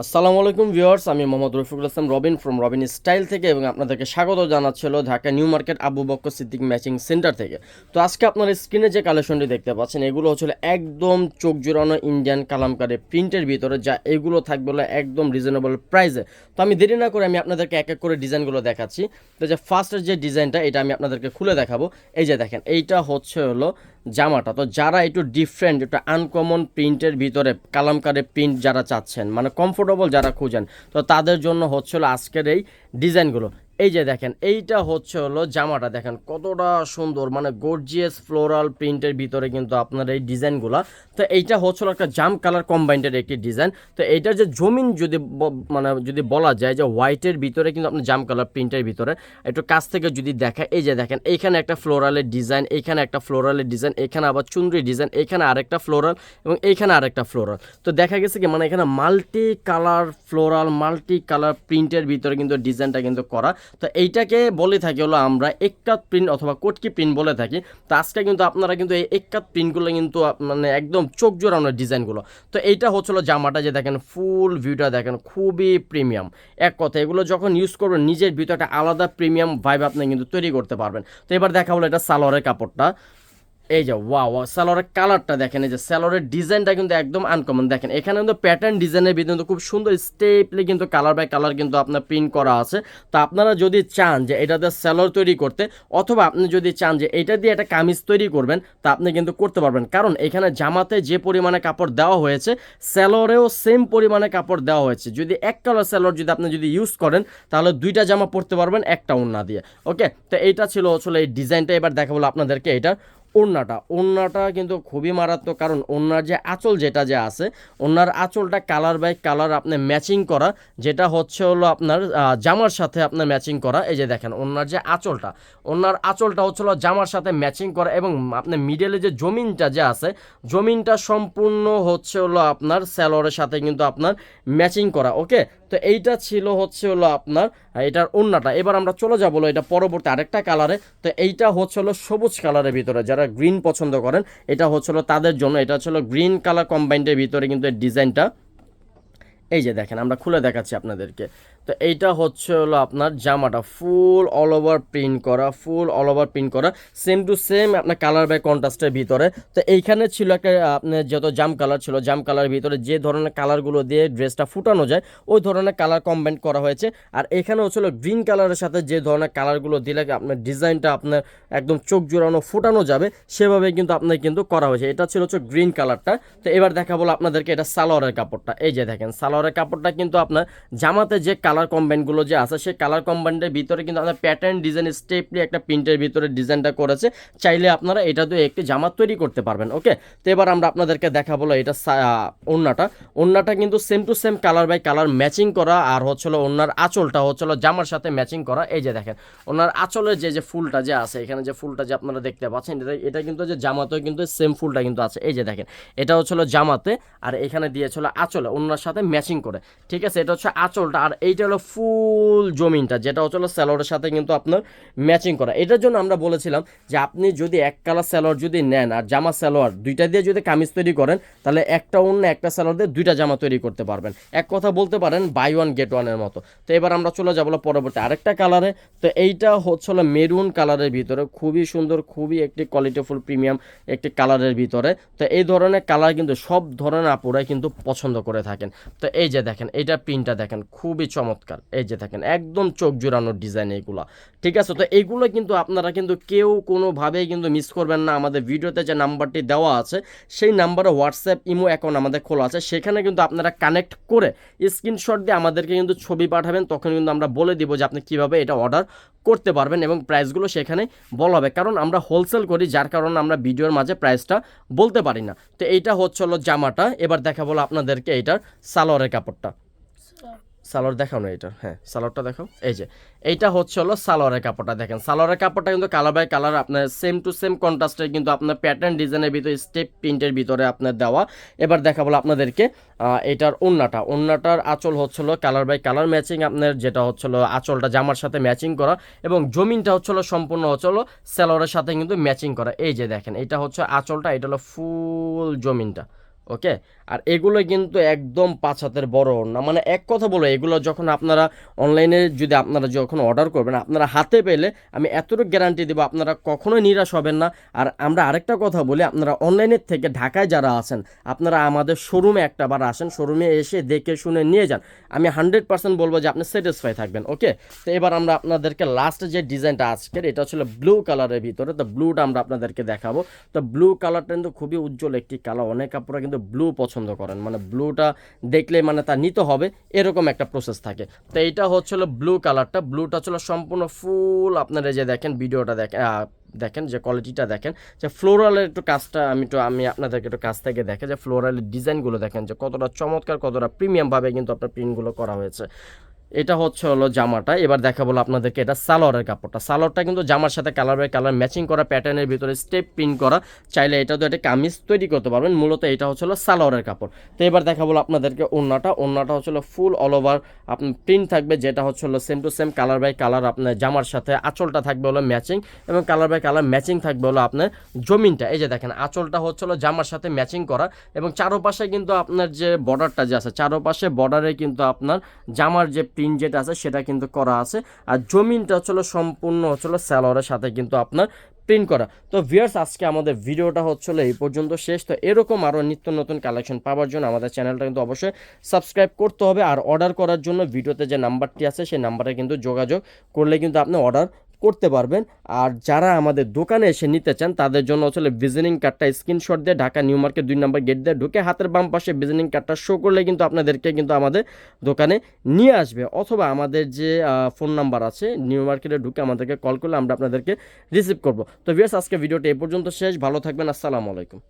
আসসালামু আলাইকুম ভিউয়ার্স, আমি মোহাম্মদ রফিকুল ইসলাম রবিন ফ্রম রবিন স্টাইল থেকে এবং আপনাদেরকে স্বাগত জানাচ্ছিল Dhaka new market Abu Bakkar Siddique matching centre থেকে। তো আজকে আপনার স্ক্রিনে যে কালেকশনটি দেখতে পাচ্ছেন, এগুলো হচ্ছে একদম চোখ জোড়ানো ইন্ডিয়ান কালামকারে প্রিন্টের ভিতরে, যা এগুলো থাকবে একদম রিজনেবল প্রাইসে তো আমি দেরি না করে আমি আপনাদেরকে এক এক করে ডিজাইনগুলো দেখাচ্ছি। তো যে ফার্স্টের যে ডিজাইনটা, এটা আমি আপনাদেরকে খুলে দেখাবো। এই যে দেখেন, এইটা হচ্ছে হলো জামাটা। তো যারা একটু ডিফারেন্ট একটু আনকমন প্রিন্টের ভিতরে কালামকারের প্রিন্ট যারা চাচ্ছেন মানে কমফোর্টেবল যারা খুঁজেন, তো তাদের জন্য হচ্ছিল আজকের এই ডিজাইনগুলো এই যে দেখেন, এইটা হচ্ছে হলো জামাটা। দেখেন, কতটা সুন্দর মানে গর্জিয়াস ফ্লোরাল প্রিন্টের ভিতরে কিন্তু আপনার এই ডিজাইনগুলো। তো এইটা হচ্ছিল একটা জাম কালার কম্বাইন্ডের একটি ডিজাইন। তো এইটার যে জমিন যদি মানে যদি বলা যায় যে হোয়াইটের ভিতরে কিন্তু আপনার জাম কালার প্রিন্টের ভিতরে, একটু কাছ থেকে যদি দেখা, এই যে দেখেন, এইখানে একটা ফ্লোরালের ডিজাইন, এইখানে একটা ফ্লোরালের ডিজাইন, এখানে আবার চুনরি ডিজাইন, এখানে আরেকটা ফ্লোরাল এবং এইখানে আরেকটা ফ্লোরাল তো দেখা গেছে কি মানে এখানে multi colour floral multi colour প্রিন্টের ভিতরে কিন্তু ডিজাইনটা কিন্তু করা। তো এইটাকে বলে থাকি হলো আমরা এক্কাত প্রিন্ট অথবা কোটকি প্রিন্ট বলে থাকি। তো আজকে কিন্তু আপনারা কিন্তু এই এক্কাত প্রিন্টগুলো কিন্তু মানে একদম চোখ জোড়ানো ডিজাইনগুলো তো এইটা হচ্ছিল জামাটা যে দেখেন ফুল ভিউটা দেখেন খুবই প্রিমিয়াম এক কথা, এগুলো যখন ইউজ করবেন, নিজের ভিতরে একটা আলাদা প্রিমিয়াম ভাইব আপনি কিন্তু তৈরি করতে পারবেন। তো এবার দেখা হলো এটা সালোয়ারের কাপড়টা। এই যে ওয়া ওয়া স্যালোরের কালারটা দেখেন, এই যে স্যালোরের ডিজাইনটা কিন্তু একদম আনকমন দেখেন, এখানে কিন্তু প্যাটার্ন ডিজাইনের ভিতরে কিন্তু খুব সুন্দর স্টেপলি কিন্তু কালার বাই কালার কিন্তু আপনার প্রিন্ট করা আছে। তো আপনারা যদি চান যে এটাতে স্যালোর তৈরি করতে, অথবা আপনি যদি চান যে এটা দিয়ে একটা কামিজ তৈরি করবেন, তা আপনি কিন্তু করতে পারবেন। কারণ এখানে জামাতে যে পরিমাণে কাপড় দেওয়া হয়েছে স্যালোরেও সেম পরিমাণে কাপড় দেওয়া হয়েছে। যদি এক কালার স্যালোর যদি আপনি যদি ইউজ করেন, তাহলে দুইটা জামা পরতে পারবেন, একটা ওড়না দিয়ে। ওকে তো এইটা ছিল আসলে এই ডিজাইনটা এবার দেখাবো আপনাদেরকে এটা। ওড়নাটা ওড়নাটা কিন্তু খুবই মারাত্মক কারণ ওড়নার যে আঁচল যেটা যে আছে, ওড়নার আঁচলটা কালার বাই কালার আপনি ম্যাচিং করা, যেটা হচ্ছে হলো আপনার জামার সাথে আপনার ম্যাচিং করা, এই যে দেখেন ওড়নার যে আঁচলটা, ওড়নার আঁচলটা হচ্ছে হলো জামার সাথে ম্যাচিং করা এবং আপনার মিডলে যে জমিনটা যে আছে, জমিনটা সম্পূর্ণ হচ্ছে হলো আপনার স্যালোয়ারের সাথে কিন্তু আপনার ম্যাচিং করা ওকে তো এইটা ছিল হচ্ছে হলো আপনার এটার অন্যটা এবার আমরা চলে যাব এটা পরবর্তী আরেকটা কালারে তো এইটা হচ্ছে হলো সবুজ কালারের ভিতরে, যারা গ্রিন পছন্দ করেন, এটা হচ্ছে হলো তাদের জন্য, এটা হচ্ছে হলো গ্রিন কালার কম্বাইন্ডের ভিতরে কিন্তু এই ডিজাইনটা এই যে দেখেন, আমরা খুলে দেখাচ্ছি আপনাদেরকে। তো এইটা হচ্ছে হলো আপনার জামাটা। ফুল অল ওভার প্রিন্ট করা ফুল অল ওভার প্রিন্ট করা সেম টু সেম আপনার কালার বাই কন্ট্রাস্টের ভিতরে। তো এইখানে ছিল একটা, আপনার যত জাম কালার ছিল জাম কালারের ভিতরে যে ধরনের কালারগুলো দিয়ে ড্রেসটা ফুটানো যায়, ওই ধরনের কালার কম্বাইন করা হয়েছে। আর এখানে হচ্ছিল গ্রিন কালারের সাথে যে ধরনের কালারগুলো দিলে আপনার ডিজাইনটা আপনার একদম চোখ জোড়ানো ফুটানো যাবে, সেভাবে কিন্তু আপনার কিন্তু করা হয়েছে। এটা ছিল হচ্ছে গ্রিন কালারটা তো এবার দেখা বলো আপনাদেরকে এটা সালোয়ারের কাপড়টা। এই যে দেখেন, সালোয়ারের কাপড়টা কিন্তু আপনার জামাতে যে কালার কম্বাইনগুলো যে আছে, সেই কালার কম্বাইনের ভিতরে কিন্তু আপনার প্যাটার্ন ডিজাইন স্টেপলি একটা প্রিন্টের ভিতরে ডিজাইনটা করেছে। চাইলে আপনারা এটা দিয়ে একটি জামা তৈরি করতে পারবেন ওকে তো এবার আমরা আপনাদেরকে দেখা বলো এটা ওড়নাটা। ওড়নাটা কিন্তু same to same colour by colour matching করা, আর হচ্ছিল ওড়নার আঁচলটা হচ্ছিল জামার সাথে ম্যাচিং করা। এই যে দেখেন ওনার আঁচলের যে যে ফুলটা যে আছে, এখানে যে ফুলটা যে আপনারা দেখতে পাচ্ছেন, এটা এটা কিন্তু যে জামাতেও কিন্তু সেম ফুলটা কিন্তু আছে। এই যে দেখেন, এটা হচ্ছিল জামাতে, আর এখানে দিয়েছিল আঁচলে ওনার সাথে ম্যাচিং করে। ঠিক আছে, এটা হচ্ছে আঁচলটা, আর এইটা হলো ফুল জমিনটা, যেটা হচ্ছিল স্যালোয়ারের সাথে কিন্তু আপনার ম্যাচিং করা। এটার জন্য আমরা বলেছিলাম যে আপনি যদি এক কালার স্যালোয়ার যদি নেন আর জামা স্যালোয়ার দুইটা দিয়ে যদি কামিজ তৈরি করেন, তাহলে একটা অন্য একটা স্যালোয়ার দিয়ে দুইটা জামা তৈরি করতে পারবেন। এক কথা বলতে পারেন বাই ওয়ান গেট ওয়ানের মতো। তো এবার আমরা চলে যাব পরবর্তী আরেকটা কালারে তো এইটা হচ্ছিল মেরুন কালারের ভিতরে, খুবই সুন্দর, খুবই একটি কোয়ালিটিফুল প্রিমিয়াম একটি কালারের ভিতরে। তো এই ধরনের কালার কিন্তু সব ধরনের আপুরাই কিন্তু পছন্দ করে থাকেন। তো এই যে দেখেন, এইটা প্রিন্টটা দেখেন, খুবই চমৎকার। এই যে দেখেন, একদম চোখ জোড়ানোর ডিজাইন এইগুলা ঠিক আছে, তো এইগুলো কিন্তু আপনারা কিন্তু কেউ কোনোভাবেই কিন্তু মিস করবেন না। আমাদের ভিডিওতে যে নাম্বারটি দেওয়া আছে, সেই নাম্বারে হোয়াটসঅ্যাপ ইমো অ্যাকাউন্ট আমাদের খোলা আছে। সেখানে কিন্তু আপনারা কানেক্ট করে স্ক্রিনশট দিয়ে আমাদেরকে কিন্তু ছবি পাঠাবেন। তখন কিন্তু আমরা বলে দিব যে আপনি কীভাবে এটা অর্ডার করতে পারবেন এবং প্রাইসগুলো সেখানে বলা হবে। কারণ আমরা হোলসেল করি, যার কারণে আমরা ভিডিওর মাঝে প্রাইসটা বলতে পারি না। তো এইটা হচ্ছে হলো জামাটা। এবার দেখা বলো আপনাদেরকে এইটার সালোয়ারের কাপড়টা। সালোয়ার দেখাও না এটা হ্যাঁ সালোয়ারটা দেখাও। এই যে, এইটা হচ্ছে হলো সালোয়ারের কাপড়টা, দেখেন, সালোয়ারের কাপড়টা কিন্তু কালার বাই কালার আপনার সেম টু সেম কন্ট্রাস্টের কিন্তু আপনার প্যাটার্ন ডিজাইনের ভিতরে স্টেপ প্রিন্টের ভিতরে আপনার দেওয়া। এবার দেখা বলো আপনাদেরকে এটার ওন্নাটা ওন্নাটার আঁচল হচ্ছিল কালার বাই কালার ম্যাচিং আপনার, যেটা হচ্ছিল আঁচলটা জামার সাথে ম্যাচিং করা এবং জমিনটা হচ্ছিল সম্পূর্ণ হচ্ছিল সালোয়ারের সাথে কিন্তু ম্যাচিং করা। এই যে দেখেন, এটা হচ্ছে আঁচলটা, এটা হলো ফুল জমিনটা ওকে আর এগুলো কিন্তু একদম পাঁচ হাতের বড় না। মানে এক কথা বলো, এগুলো যখন আপনারা অনলাইনে যদি আপনারা যখন অর্ডার করবেন, আপনারা হাতে পেলে আমি এতটুকু গ্যারান্টি দেবো, আপনারা কখনোই নিরাশ হবেন না। আর আমরা আরেকটা কথা বলি, আপনারা অনলাইনের থেকে ঢাকায় যারা আছেন, আপনারা আমাদের শোরুমে একটা বার আসেন শোরুমে এসে দেখে শুনে নিয়ে যান। আমি হান্ড্রেড পার্সেন্ট বলব যে আপনি স্যাটিসফাই থাকবেন ওকে তো এবার আমরা আপনাদেরকে লাস্ট যে ডিজাইনটা আজকের, এটা ছিল ব্লু কালারের ভিতরে, তো ব্লুটা আমরা আপনাদেরকে দেখাবো। তো ব্লু কালারটা কিন্তু খুবই উজ্জ্বল একটি কালার অনেক কাপড়ে কিন্তু ব্লু পছন্দ করেন। মানে ব্লুটা দেখলে মানে তা নিতে হবে, এরকম একটা প্রসেস থাকে। তো এইটা হচ্ছিল ব্লু কালারটা ব্লুটা ছিল সম্পূর্ণ ফুল আপনারা যে দেখেন, ভিডিওটা দেখেন দেখেন যে কোয়ালিটিটা দেখেন। যে ফ্লোরালের একটু কাজটা আমি একটু, আমি আপনাদেরকে একটু কাছ থেকে দেখে যে ফ্লোরালের ডিজাইনগুলো দেখেন যে কতটা চমৎকার, কতটা প্রিমিয়ামভাবে কিন্তু আপনার প্রিন্টগুলো করা হয়েছে। এটা হচ্ছে হলো জামাটা। এবার দেখা বলো আপনাদেরকে এটা সালোয়ারের কাপড়টা। সালোয়ারটা কিন্তু জামার সাথে কালার বাই কালার ম্যাচিং করা প্যাটার্নের ভিতরে স্টেপ প্রিন্ট করা। চাইলে এটা তো একটা কামিজ তৈরি করতে পারবেন। মূলত এটা হচ্ছে হলো সালোয়ারের কাপড়। তো এবার দেখা বলো আপনাদেরকে ওন্নাটা। ওন্নাটা হচ্ছে হলো ফুল অল ওভার আপনার প্রিন্ট থাকবে, যেটা হচ্ছে হলো same to same colour by colour আপনার জামার সাথে আঁচলটা থাকবে হলো ম্যাচিং এবং কালার বাই কালার ম্যাচিং থাকবে হলো আপনার জমিনটা। এই যে দেখেন, আঁচলটা হচ্ছে হলো জামার সাথে ম্যাচিং করা এবং চারোপাশে কিন্তু আপনার যে বর্ডারটা যে আছে, চারোপাশে বর্ডারে কিন্তু আপনার জামার যে প্রিন্ট যেটা আছে, সেটা কিন্তু করা আছে। আর জমিনটা হচ্ছিল সম্পূর্ণ হচ্ছিল স্যালোয়ারের সাথে কিন্তু আপনার প্রিন্ট করা। তো ভিউয়ার্স আজকে আমাদের ভিডিওটা হচ্ছিল এই পর্যন্ত শেষ। তো এরকম আরও নিত্য নতুন কালেকশন পাওয়ার জন্য আমাদের চ্যানেলটা কিন্তু অবশ্যই সাবস্ক্রাইব করতে হবে। আর অর্ডার করার জন্য ভিডিওতে যে নাম্বারটি আছে, সেই নাম্বারে কিন্তু যোগাযোগ করলে কিন্তু আপনি অর্ডার করতে পারবেন। আর যারা আমাদের দোকানে এসে নিতে চান, তাদের জন্য আসলে ভিজিটিং কার্ডটা স্ক্রিনশট দিয়ে ঢাকা নিউ মার্কেট দুই নম্বর গেট দিয়ে ঢুকে হাতের বাম পাশে ভিজিটিং কার্ডটা শো করলে কিন্তু আপনাদেরকে কিন্তু আমাদের দোকানে নিয়ে আসবে। অথবা আমাদের যে ফোন নাম্বার আছে নিউ মার্কেটে ঢুকে আমাদেরকে কল করলে আমরা আপনাদেরকে রিসিভ করব। তো ভিউয়ার্স আজকে ভিডিওটা এ পর্যন্ত শেষ। ভালো থাকবেন। আসসালামু আলাইকুম।